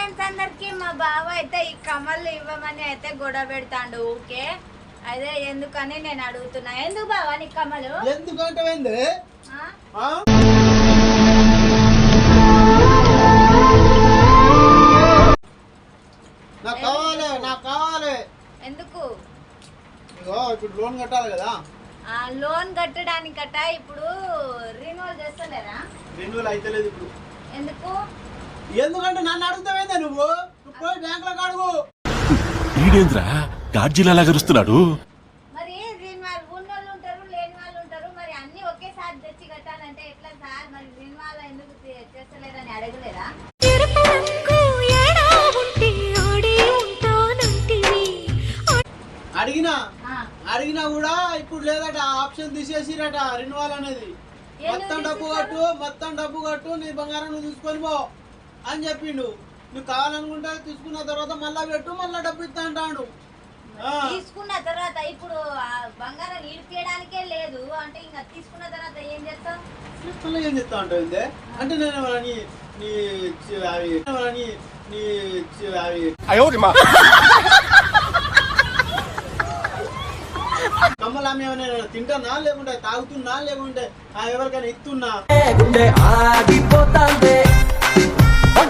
Friends అందరికి మా బావ అయితే ఈ కమలు ఇవ్వమని అయితే గొడవ పెడతాండు ఊకే అదే ఎందుకని నేను అడుగుతున్నా. ఎందుకు బావా నీ కమలు? ఎందుకంటే ఏంది? ఆ? ఆ? నాకు కావాలి నాకు కావాలి. ఎందుకు? ఇగో ఇప్పుడు లోన్ కట్టాలి కదా. ఆ లోన్ కట్టడానికట ఇప్పుడు రినోల్ చేస్తలేరా? రెన్యువల్ ఇప్పుడు. ఎందుకు? ఎందుకంటే నన్ను అడుగుతావేందా నువ్వు? నువ్వు పోయి బ్యాంకులో అడుగు ఈడేంద్రా? గాడ్జిలా లాగరుస్తున్నాడు మరి రిన్వాల్ ఉన్నోళ్ళు ఉంటారు లేని వాళ్ళు ఉంటారు. మరి అన్ని ఒకేసారి తెచ్చి కట్టాలంటే ఎట్లా సార్? మరి రిన్వాల్ ఎందుకు చే- చేస్తలేరని అడగలేరా ఎరుపు రంగు ఏడా ఉంటే ఆడే ఉంటానంటివి. అడిగినా? ఆ, అడిగినా కూడా ఇప్పుడు లేదట. ఆప్షన్ తీసేసిరట రెన్యువల్ అనేది. మొత్తం డబ్బు? కట్టు మొత్తం డబ్బు కట్టు నీ బంగారం నువ్వు తీసుకొని పో. అని చెప్పిండు. నువ్వు కావాలనుకుంటే తీసుకున్న తర్వాత మళ్ళా పెట్టు మళ్ళా డబ్బు ఇస్తా అంటాడు. ఆ. తీసుకున్న తర్వాత ఇప్పుడు ఆ బంగారం ఈడిపియడానికే లేదు. అంటే ఇంకా తీసుకున్న తర్వాత ఏం చేస్తాం మళ్ళీ ఏం చెప్తా ఉంటావు ఇందే? అంటే నేను ఏమన్నా నీ అవి ఏమన్నా నీ అవి. కమ్మలు ఆమె ఏమైనా తింటానా లేకుంటే తాగుతున్నా లేకుంటే ఆ ఎవరికైనా ఇస్తున్నా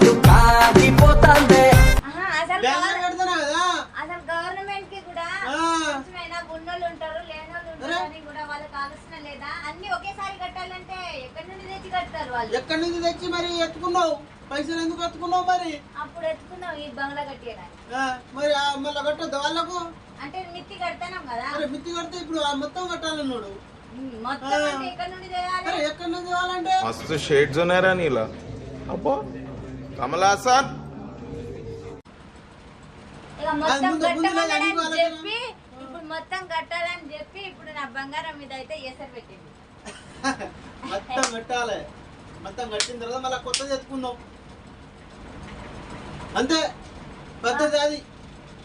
గుండె ఆగిపోతాందే పండు కాగిపోతాందే ఆహా, అసలు బ్యాంకులో గవర్- పెడతానా కదా అసలు గవర్నమెంట్ కి కూడా ఆ. కొంచెమైనా ఉన్నోళ్ళు ఉంటారు లేనోళ్ళు ఉంటారు అని కూడా వాళ్ళకి ఆలోచన లేదా అన్ని ఒకేసారి కట్టాలంటే ఎక్కడి నుండి తెచ్చి కడతారు వాళ్ళు ఎక్కడి నుంచి తెచ్చి మరి ఎత్తుకున్నావు పైసలు ఎందుకు ఎత్తుకున్నావు మరి అప్పుడు ఎత్తుకున్నాం ఈ బంగ్లా కట్టియడానికి ఆ, మరి ఆ మళ్ళీ కట్టద్దు వాళ్ళకు అంటే మిత్తి కడతాం కదా మరి మిత్తి కడితే ఇప్పుడు ఆ మొత్తం కట్టాలన్నాడు ఉమ్, మొత్తం ఆ. అంటే ఎక్కడి నుండి మరి చేయాలి ఎక్కడి నుంచి కావాలంటే मस्त शेड्स होणार नीला अप्पो కమల్ హాసన్. చెప్పి ఇప్పుడు మొత్తం కట్టాలని చెప్పి ఇప్పుడు నా బంగారం మీద అయితే ఎసరు పెట్టింది. మొత్తం కట్టాలి. మొత్తం కట్టిన తర్వాత మళ్ళీ కొత్త తెచ్చుకుందాం అంతే. పద్ధతి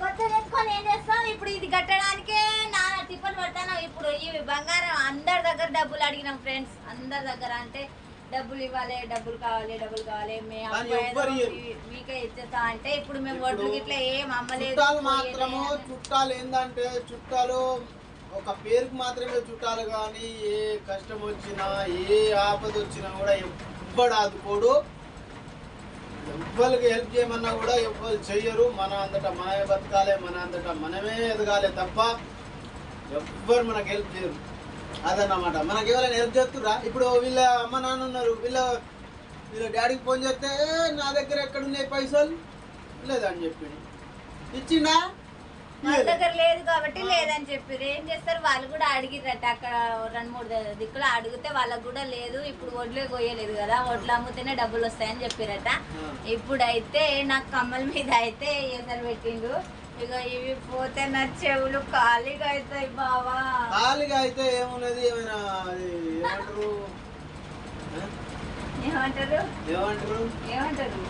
కొత్త తెచ్చుకొని ఏం చేస్తాం? ఇప్పుడు ఇది కట్టడానికే నా టిఫిన్ పడతాను. ఇప్పుడు ఈ బంగారం అందరి దగ్గర డబ్బులు అడిగినాం ఫ్రెండ్స్ అందరి దగ్గర అంటే డబ్బులు ఇవ్వాలి డబ్బులు కావాలి డబ్బులు కావాలి. మీకే ఇచ్చేస్తా అంటే ఇప్పుడు మేము వడ్లు గిట్లా ఏం అమ్మలేదు. చుట్టాలు మాత్రము. చుట్టాలు ఏంటంటే చుట్టాలు ఒక పేరుకు మాత్రమే చుట్టాలు కానీ ఏ కష్టం వచ్చినా ఏ ఆపద వచ్చినా కూడా ఎవ్వడు ఆదుకోడు. ఎవ్వరికి హెల్ప్ చేయమన్నా కూడా ఎవ్వరు చెయ్యరు. మన అంతటా మనమే బతకాలి మన అంతటా మనమే ఎదగాలి తప్ప ఎవ్వరు మనకు హెల్ప్ చేయరు. అదన్నమాట. మనకి ఎవరైనా హెల్ప్ చేస్తురా ఇప్పుడు వీళ్ళ అమ్మ నాన్న ఉన్నారు. వీళ్ళ వీళ్ళ డాడీకి ఫోన్ చేస్తే "ఏ, నా దగ్గర ఎక్కడ ఉన్నాయి పైసలు లేదని చెప్పిండు ఇచ్చిండా వాళ్ళ దగ్గర లేదు కాబట్టి లేదని చెప్పారు ఏం చేస్తారు? వాళ్ళు కూడా అడిగిరట అక్కడ రెండు మూడు దిక్కులు అడిగితే వాళ్ళకు కూడా లేదు. ఇప్పుడు వడ్లే కొయ్యలేదు కదా. వడ్లు అమ్ముతేనే డబ్బులు వస్తాయని చెప్పారట ఇప్పుడైతే నాకు కమ్మల మీద అయితే ఎసరు పెట్టిండు ఇక ఇవి పోతే నా చెవులు ఖాళీగా అవుతాయి బావా. ఖాళీగా అయితే ఏమున్నది? ఏమైనా ఏమంటారు? ఏమంటారు? ఏమంటారు? ఏమంటారు?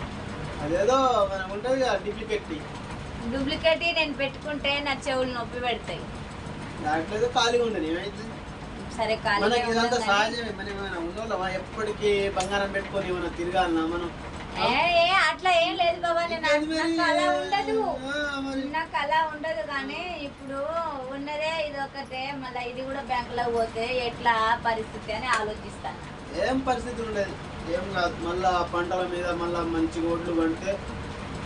అదేదో మనకు ఉంటుంది కదా డూప్లికేట్ డూప్లికేట్ నేను పెట్టుకుంటే నా చెవులు నొప్పి పెడతాయి. దాంట్లో ఖాళీగా ఉండదు ఏమైంది? సరే మనకి ఇదంతా ఖాళీ సహజమే మనం ఏమైనా ఉన్నోళ్ళమా? ఎప్పటికీ బంగారం పెట్టుకొని ఏమైనా తిరగాలనా మనం? ఏ ఏ, అట్లా ఏం లేదు బాబా నేను అలా ఉండదు ఆ, మరి. నాకు అలా ఉండదు కానీ ఇప్పుడు ఉన్నదే ఇది ఒకటే మళ్ళీ ఇది కూడా బ్యాంకులో పోతే ఎట్లా పరిస్థితి అని ఆలోచిస్తాను. ఏం పరిస్థితి ఉండదు? ఏం కాదు. మళ్ళా పంటల మీద మళ్ళా మంచిగా ఒడ్లు పడితే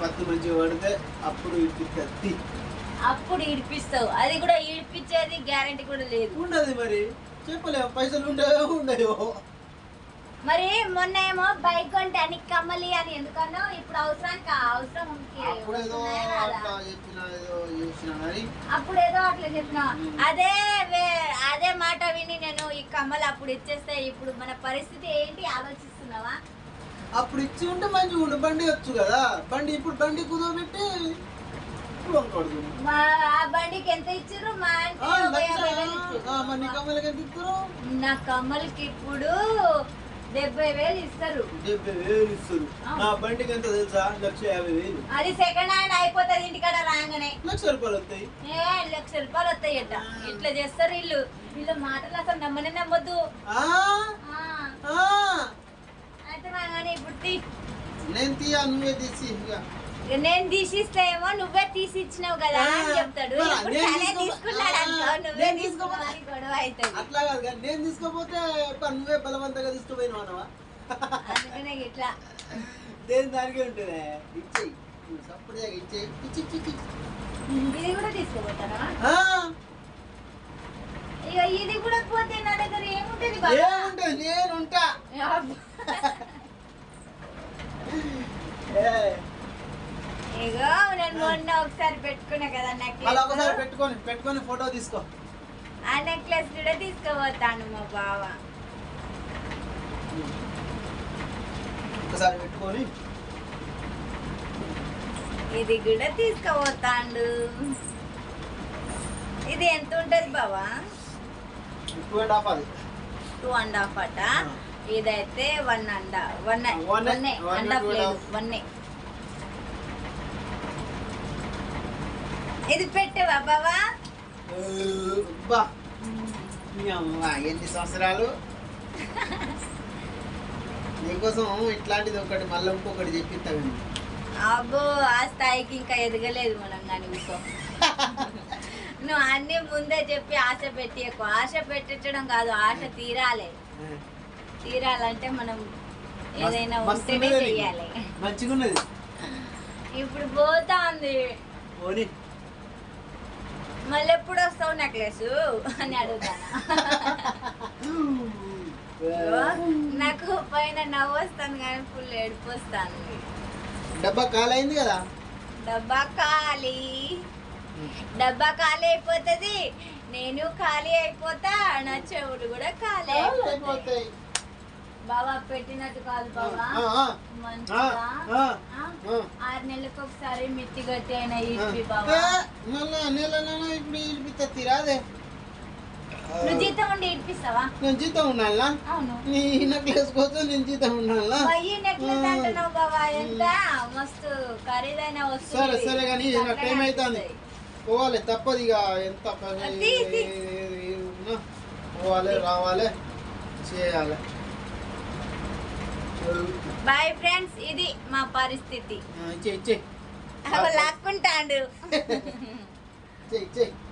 పత్తి మంచిగా పడితే అప్పుడు ఇప్పిస్తుంది అప్పుడు ఇడిపిస్తావు. అది కూడా ఇడిపించేది గ్యారంటీ కూడా లేదు. ఉండదు మరి. చెప్పలేము. పైసలు ఉండవో ఉండయో మరి మొన్న ఏమో బైక్ కొంటే అని కమ్మలి అని ఎందుకన్నా ఇప్పుడు అవసరం అప్పుడు ఏదో చెప్పిన అప్పుడు ఏదో అట్లా చెప్పిన. అదే అదే మాట విని నేను ఈ కమ్మలు అప్పుడు ఇచ్చేస్తే ఇప్పుడు మన పరిస్థితి ఏంటి ఆలోచిస్తున్నావా? అప్పుడు ఇచ్చి ఉంటే మంచిగా ఉండు బండి వచ్చు కదా. బండి ఇప్పుడు బండి కుదోబెట్టి బండికి ఎంత ఇచ్చారు మా నా కమ్మలకి ఇప్పుడు డెబ్బై వేలు ఇస్తారు. డెబ్బై వేలు ఇస్తారు. ఆ. నా బండికి ఎంత తెలుసా? లక్ష యాభై వేలు. అది సెకండ్ హ్యాండ్ అయిపోతుంది ఇంటికాడ రాగానే. లక్ష రూపాయలు వస్తాయి. ఏ లక్ష రూపాయలు వస్తాయట. ఇట్లా చేస్తారు వీళ్ళు? వీళ్ళ మాటలు అసలు నమ్మనే నమ్మొద్దు. అయితే మా కానీ ఇప్పుడు తీ. నేను తీయా నువ్వే తీసి ఇక. నేను తీసిస్తేమో నువ్వే తీసి ఇచ్చినావు కదా అని చెప్తాడు. ఇప్పుడు తనే తీసుకున్నాడు అనుకో నువ్వే నేను తీసుకో- తీసుకున్నావు గొడవ అవుతుంది. అట్లా కాదు కానీ నేను తీసుకోపోతే నువ్వే బలవంతంగా తీసుకుపోయినావు అనవా అందుకనే ఇట్లా. దేని దానికే ఉంటుంది ఇచ్చేయి. నువ్వు సప్పుడుగా ఇచ్చేయి. ఇచ్చి ఇచ్చి ఇచ్చి. ఇది కూడా తీసుకోపోతానా? ఆ, ఇక ఇది కూడా పోతే నా దగ్గర ఏముంటది బాబా? ఏముంటుంది? నేనుంటా ఇగో నేను మొన్న ఒకసారి పెట్టుకున్నా కదా ఒకసారి నెక్లెస్ పెట్టుకొని పెట్టుకొని ఫోటో తీసుకో. ఆ నెక్లెస్ కూడా తీసుకుపోతాను మా బావ. ఒకసారి పెట్టుకొని. ఇది కూడా తీసుకుపోతాండు ఇది ఎంత ఉంటది బావా? టూ అండ్ హాఫ్ అది. టూ అండ్ హాఫ్ అట. ఇదైతే one and one one and half లేదు. వన్ ఇది పెట్టవా బావా? బా. ఎన్ని సంవత్సరాలు? నీకోసం ఇట్లాంటిది ఒకటి మళ్ళీ ఇంకొకటి చెప్పిస్తాను అబ్బో ఆ స్థాయికి ఇంకా ఎదగలేదు మనం కానీ ఇంకో నువ్వు అన్ని ముందే చెప్పి ఆశ పెట్టి ఎక్కువ ఆశ పెట్టించడం కాదు ఆశ తీరాలి. తీరాలంటే మనం ఏదైనా ఉంటేనే నీకు. చెయ్యాలి. మంచిగా ఉన్నది ఇప్పుడు పోతాంది పోనీ. మళ్ళీ ఎప్పుడు వస్తావు నెక్లెస్ అని అడుగుతాను? నాకు పైన నవ్వు వస్తాను కానీ ఫుల్ ఏడుపు వస్తుంది. డబ్బా కాలైంది కదా? డబ్బా ఖాళీ డబ్బా ఖాళీ అయిపోతుంది. నేను ఖాళీ అయిపోతా నా చెవులు కూడా ఖాళీ అయిపోతాయి. బాబా పెట్టినట్టు కాదు బాబా మంచిగా. ఆరు నెలలకు ఒకసారి మిత్తి గట్టి అయిన ఏ, బాబా నెల నెల నెల ఇప్పుడు ఇడిపిస్తా తీరాదే. నువ్వు జీతం ఉండి ఇడిపిస్తావా నేను జీతం ఉండాలా అవును. నీ నెక్లెస్ కోసం నేను జీతం ఉండాలా వెయ్యి నెక్లెస్ అంటున్నావు బాబా ఎంత? మస్తు ఖరీదైన వస్తువు సరే. సరే కానీ నాకు టైం అవుతుంది. పోవాలి తప్పదు ఇక ఎంత పోవాలి రావాలి చేయాలి. బాయ్ ఫ్రెండ్స్ ఇది మా పరిస్థితి. లాక్కుంటాడు.